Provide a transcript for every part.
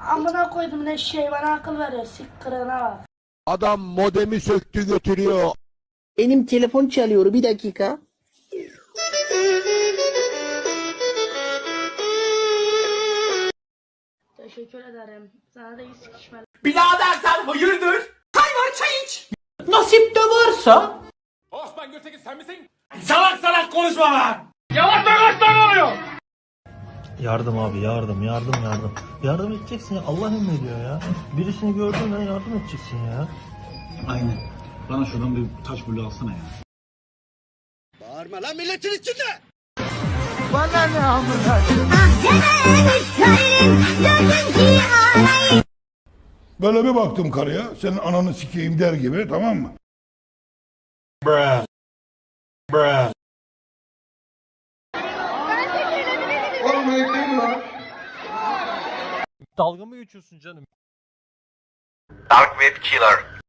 Amına koydum ne şey bana akıl veriyor siktirine bak. Adam modemi söktü götürüyor. Benim telefon çalıyor bir dakika. Teşekkür ederim. Sana da iyi sikişmeler. Birader sen hayırdır? Hayvan çay iç. Nasip de varsa. Osman Gültekin sen misin? Salak salak konuşma lan. Yavaş yavaş lan oluyor. Yardım abi yardım yardım yardım. Yardım edeceksin ya Allah emrediyor ya. Birisini gördün ya yardım edeceksin ya. Aynen. Bana şuradan bir taş bulu alsana ya. Böyle bir baktım karıya. Senin ananı sikeyim der gibi tamam mı? Dalga mı geçiyorsun canım? Dark Web Killer.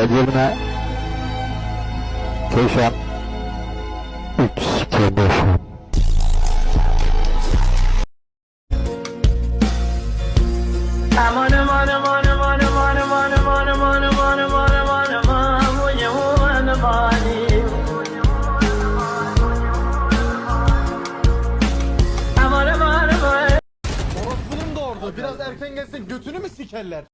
Edirne. Keşan. 3 Keşan. Bunun da orada biraz erken gelsen götünü mü sikerler?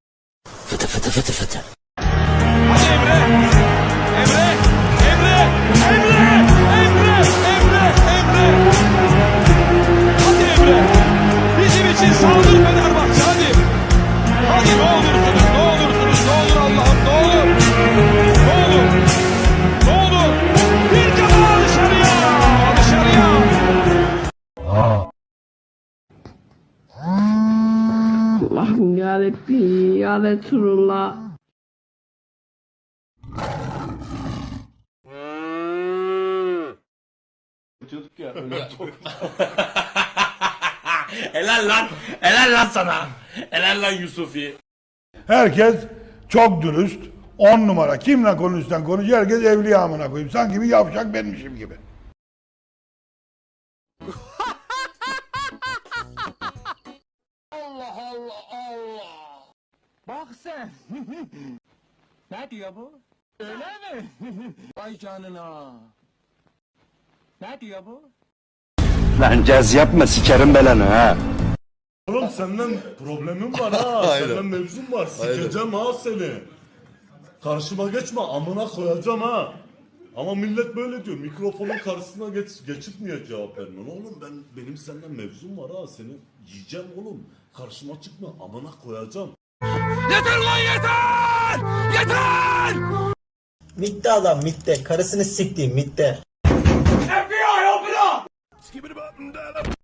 Bizim için saldır Fenerbahçe hadi. Hadi ne olursunuz ne olursunuz ne olur Allah'ım ne olur. Ne olur. Ne olur. Bir kafa dışarıya. Dışarıya. Allah'ım yarabbim ya Resulullah. Helal lan. Helal lan sana. Helal lan Yusufi. Herkes çok dürüst. On numara. Kimle konuşsan konuş. Herkes evliya amına koyayım. Sanki bir yavşak benmişim gibi. Bak sen. ne diyor bu? Öyle mi? Vay canına. Ne diyor bu? Lan caz yapma sikerim belanı ha. Oğlum senden problemim var ha. senden mevzum var. Sikeceğim ha seni. Karşıma geçme amına koyacağım ha. Ama millet böyle diyor. Mikrofonun karşısına geç, geçip niye cevap vermiyorsun? Oğlum ben benim senden mevzum var ha. Seni yiyeceğim oğlum. Karşıma çıkma amına koyacağım. Yeter lan yeter! Yeter! Mitte adam mitte. Karısını siktiğim mitte. FBI open up!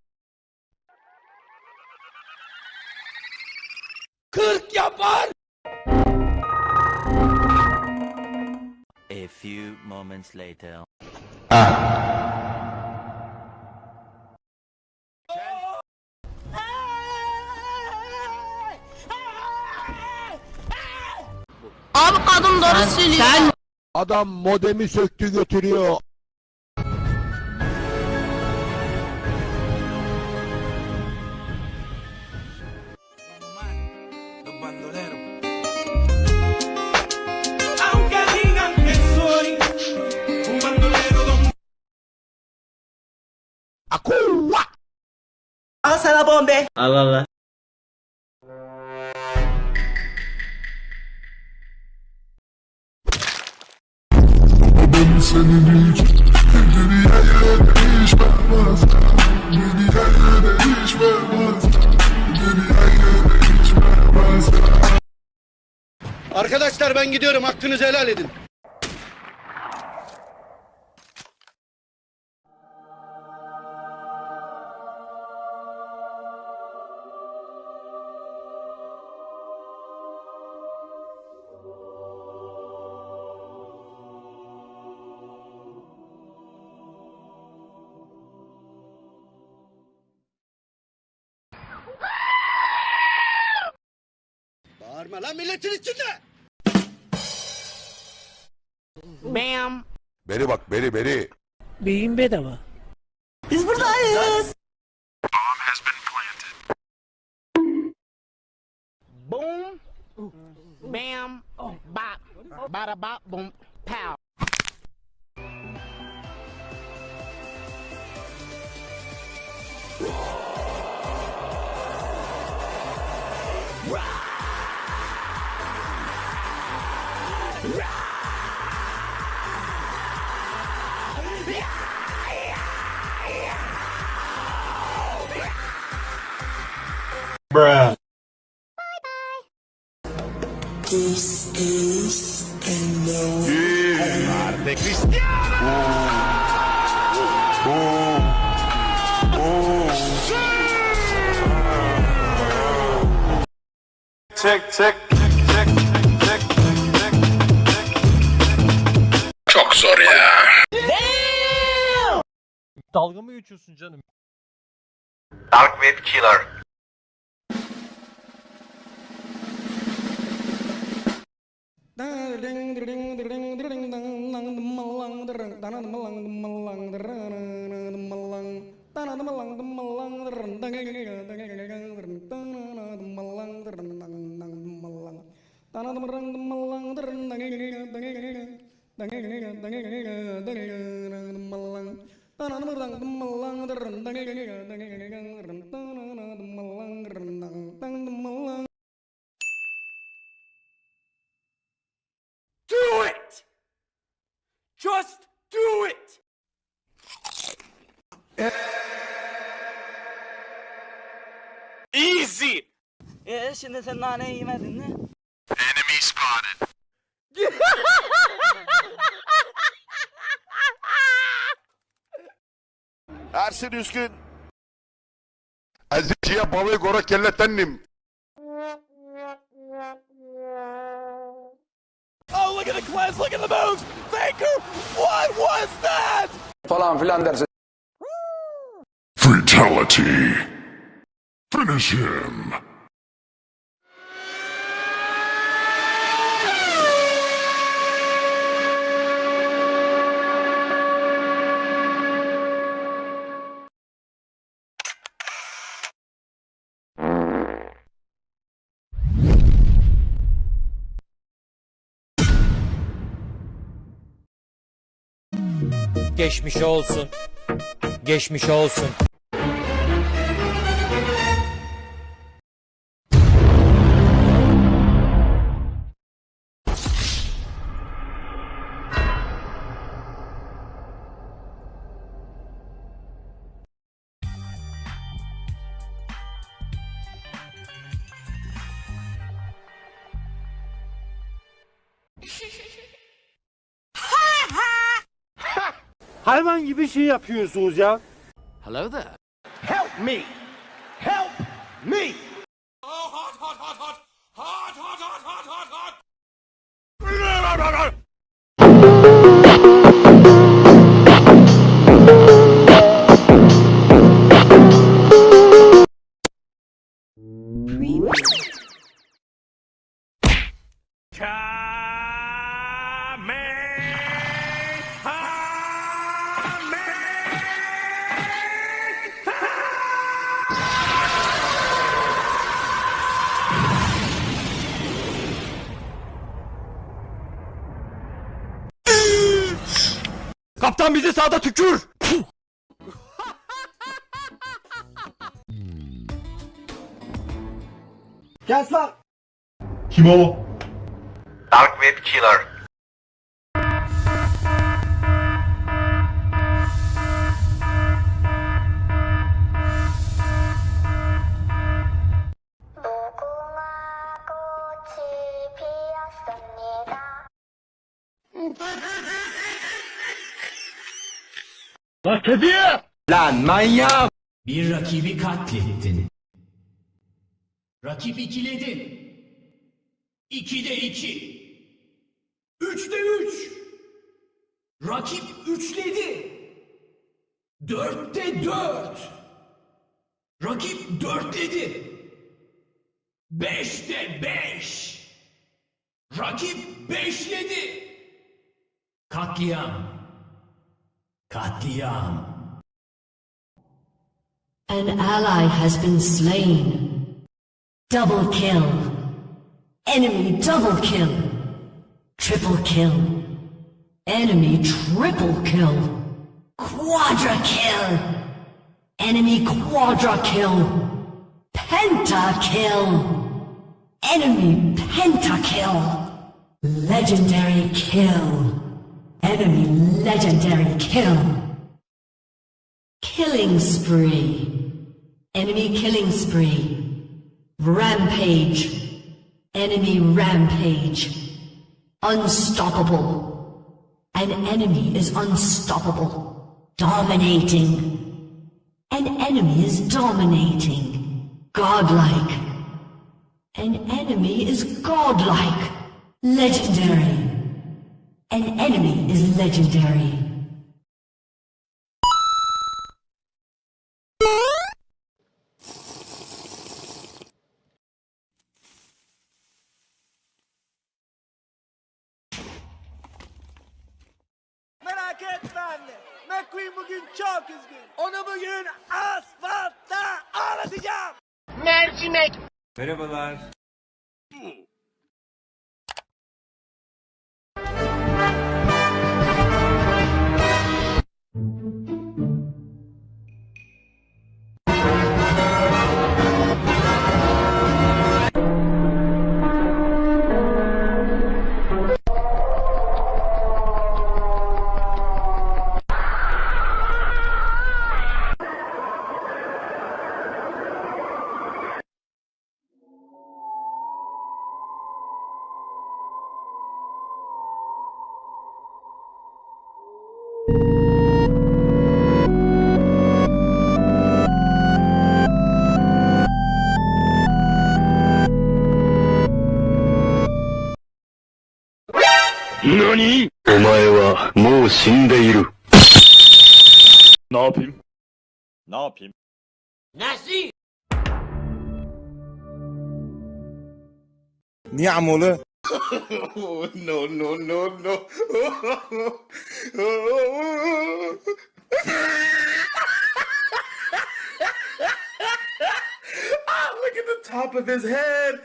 Kırk yapar! A few moments later. Abi kadın doğru söylüyor. Sen Adam modemi söktü götürüyor. bandolero. Aunque digan que soy un bandolero, don. ¡Acúa! ¡Alza la bomba! Ah, ¡Alala! Gidiyorum hakkınızı helal edin. Bağırma lan milletin içinde. Beri bak beri beri. Beyin bedava. Boom. Bam. Bop. Bada bop boom. Pow. Çek çek çek Çok zor ya. Dalga mı geçiyorsun canım? Dark Web Killer. 哒铃哒铃。E şimdi sen nane yemedin mi? Enemy spotted. Ersin Üskün. Azıcıya balığı gora kellettendim. Oh, look at the cleanse, look at the moves! Faker! What was that? Falan filan dersin. Fatality. Finish him. Geçmiş olsun. Geçmiş olsun. Hayvan gibi şey yapıyorsunuz ya. Hello there. Help me. Help me. Kim o? Dark Web Killer. Lan manyak. Bir rakibi katlettin. Rakip ikiledi. İkide iki. Üçte üç. Rakip üçledi. Dörtte dört. Rakip dörtledi. Beşte beş. Rakip beşledi. Katliam. Katliam. An ally has been slain. Double kill. Enemy double kill. Triple kill. Enemy triple kill. Quadra kill. Enemy quadra kill. Penta kill. Enemy penta kill. Legendary kill. Enemy legendary kill. Killing spree. Enemy killing spree. Rampage. Enemy rampage. Unstoppable. An enemy is unstoppable. Dominating. An enemy is dominating. Godlike. An enemy is godlike. Legendary. An enemy is legendary. Merhabalar. 何？お前はもう死んでいる。ナーピン。ナーピン。なし no no no no. ah, look at the top of his head.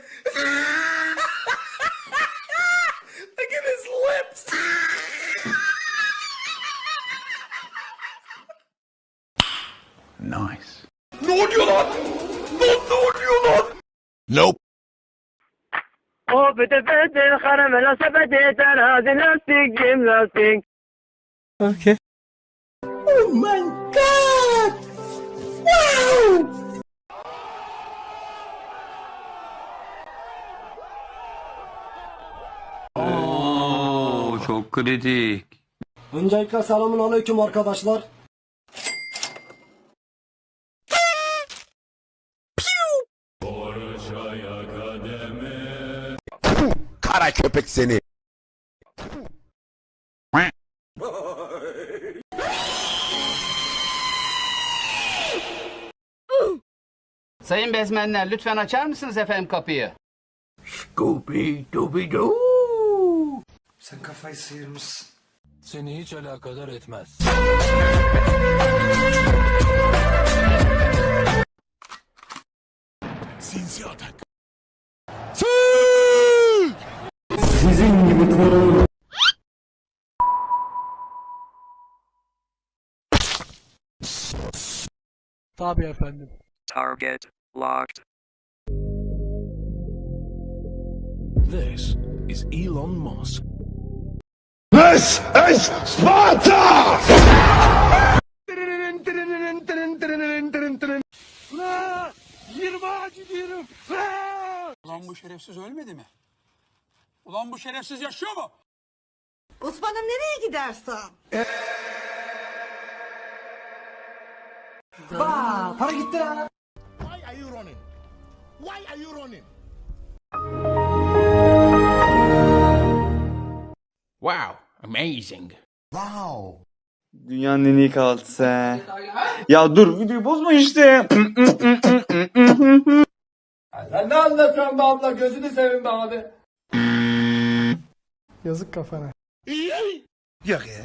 Bete karamela sepete terazi lastik cim lastik. Okay. Oh my god! Wow! Oo, çok kritik. Öncelikle selamun aleyküm arkadaşlar. Köpek seni. Sayın bezmenler lütfen açar mısınız efendim kapıyı? Scooby Dooby Doo. Sen kafayı sıyırmışsın. Seni hiç alakadar etmez. Sinsi atak. Tabii efendim. Target locked. This is Elon Musk. This is Sparta! Ulan bu şerefsiz ölmedi mi? Ulan bu şerefsiz yaşıyor mu? Osman'ım nereye gidersen? Para gitti ha. Why are you running? Why are you running? Wow, amazing. Wow. Dünyanın en iyi kahvaltısı. Ya dur videoyu bozma işte. Sen ne anlatıyorsun be abla gözünü seveyim be abi. Yazık kafana. Yok ya.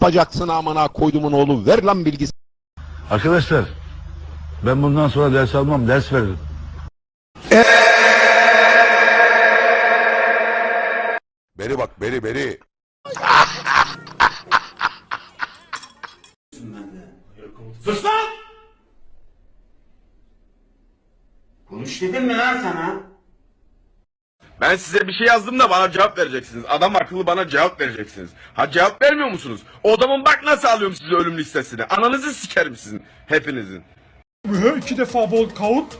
yapacaksın amına koydumun oğlu. Ver lan bilgisi. Arkadaşlar ben bundan sonra ders almam ders veririm. Beri bak beri beri. Konuş dedim mi lan sana? Ben size bir şey yazdım da bana cevap vereceksiniz. Adam akıllı bana cevap vereceksiniz. Ha cevap vermiyor musunuz? O adamın bak nasıl alıyorum size ölüm listesini. Ananızı sikerim sizin. Hepinizin. İki defa bol kaut.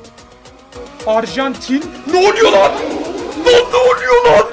Arjantin. Ne oluyor lan? Ne, ne oluyor lan?